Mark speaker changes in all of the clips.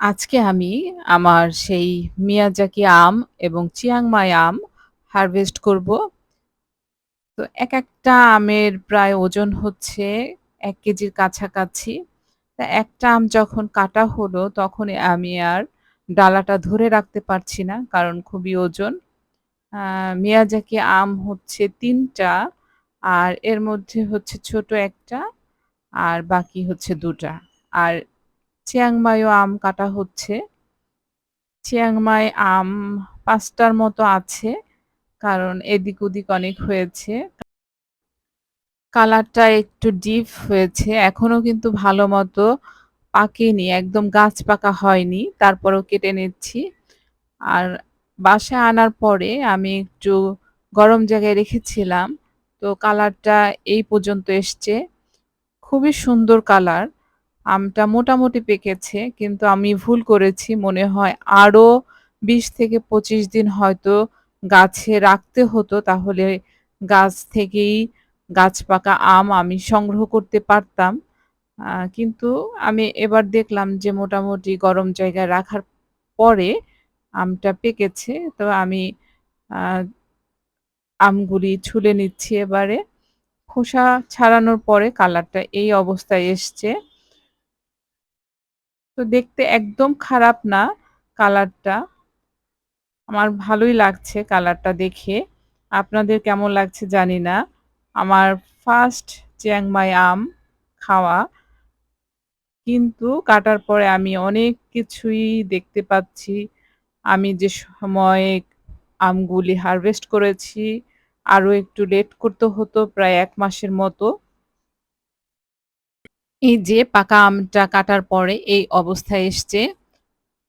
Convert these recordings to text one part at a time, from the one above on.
Speaker 1: আজকে আমি আমার সেই মিয়াজাকি আম এবং চিয়াংমাই আম হারভেস্ট করব। তো এক একটা আমের প্রায় ওজন হচ্ছে এক কেজির কাছাকাছি। তা একটা আম যখন কাটা হলো তখন আমি আর ডালাটা ধরে রাখতে পারছি না। কারণ খুবই ওজন। মিয়াজাকি আম হচ্ছে তিনটা আর এর মধ্যে হচ্ছে ছোট একটা আর বাকি হচ্ছে দুটা আর চিয়াংমাইও আম কাটা হচ্ছে। চিয়াংমাই আম পাঁচটার মতো আছে। কারণ এদিক ওদিক অনেক হয়েছে। কালারটা একটু ডিপ হয়েছে। এখনও কিন্তু ভালো মতো পাকেনি। একদম গাছ পাকা হয়নি। তারপরেও কেটে নিচ্ছি। আর বাসায় আনার পরে আমি একটু গরম জায়গায় রেখেছিলাম। তো কালারটা এই পর্যন্ত এসছে। খুবই সুন্দর কালার। আমটা মোটামুটি পেকেছে। কিন্তু আমি ভুল করেছি। মনে হয় আরও ২০ থেকে ২৫ দিন হয়তো গাছে রাখতে হতো। তাহলে গাছ থেকেই গাছ পাকা আম আমি সংগ্রহ করতে পারতাম। কিন্তু আমি এবার দেখলাম যে মোটামুটি গরম জায়গায় রাখার পরে আমটা পেকেছে। তো আমি আমগুলি ছুলে নিচ্ছি এবারে। খোসা ছাড়ানোর পরে কালারটা এই অবস্থায় এসছে। তো দেখতে একদম খারাপ না কালারটা। আমার ভালোই লাগছে কালারটা দেখে। আপনাদের কেমন লাগছে জানি না। আমার ফার্স্ট চিয়াংমাই আম খাওয়া। কিন্তু কাটার পরে আমি অনেক কিছুই দেখতে পাচ্ছি। আমি যে সময়ে আমগুলি হারভেস্ট করেছি, আরও একটু লেট করতে হতো প্রায় এক মাসের মতো। এই যে পাকা আমটা কাটার পরে এই অবস্থায় এসছে।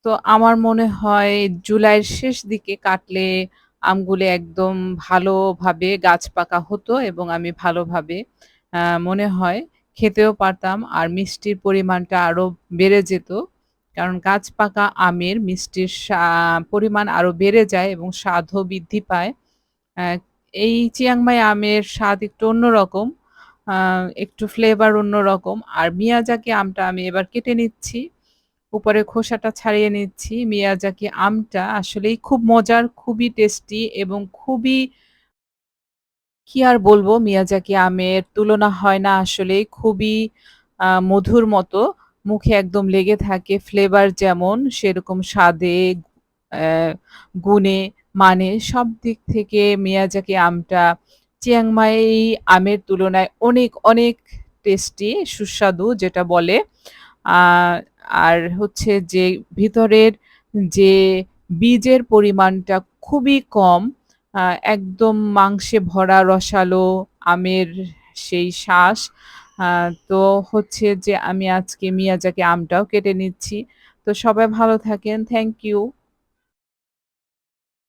Speaker 1: তো আমার মনে হয় জুলাইয়ের শেষ দিকে কাটলে আমগুলি একদম ভালোভাবে গাছ পাকা হতো এবং আমি ভালোভাবে মনে হয় খেতেও পারতাম। আর মিষ্টির পরিমাণটা আরও বেড়ে যেত। কারণ গাছ পাকা আমের মিষ্টির পরিমাণ আরও বেড়ে যায় এবং স্বাদও বৃদ্ধি পায়। এই চিয়াংমাই আমের স্বাদ একটু অন্যরকম। একটু ফ্লেভার অন্যরকম। আর মিয়াজাকি আমটা আমি এবার কেটে নিচ্ছি। উপরের খোসাটা ছাড়িয়ে নিচ্ছি। মিয়াজাকি আমটা আসলেই খুব মজার, খুবই টেস্টি এবং খুবই কি আর বলব মিয়াজাকি আমের তুলনা হয় না আসলেই খুবই মধুর মতো। মুখে একদম লেগে থাকে ফ্লেভার যেমন সেরকম স্বাদে, গুণে, মানে সব দিক থেকে মিয়াজাকি আমটা চিয়াংমাই আমের তুলনায় অনেক, অনেক টেস্টি সুস্বাদু যেটা বলে। আর হচ্ছে যে ভিতরের যে বীজের পরিমাণটা খুবই কম। একদম মাংসে ভরা রসালো আমের সেই শ্বাস। তো হচ্ছে যে আমি আজকে মিয়াজাকে আমটাও কেটে নিচ্ছি। তো সবাই ভালো থাকেন। Thank you.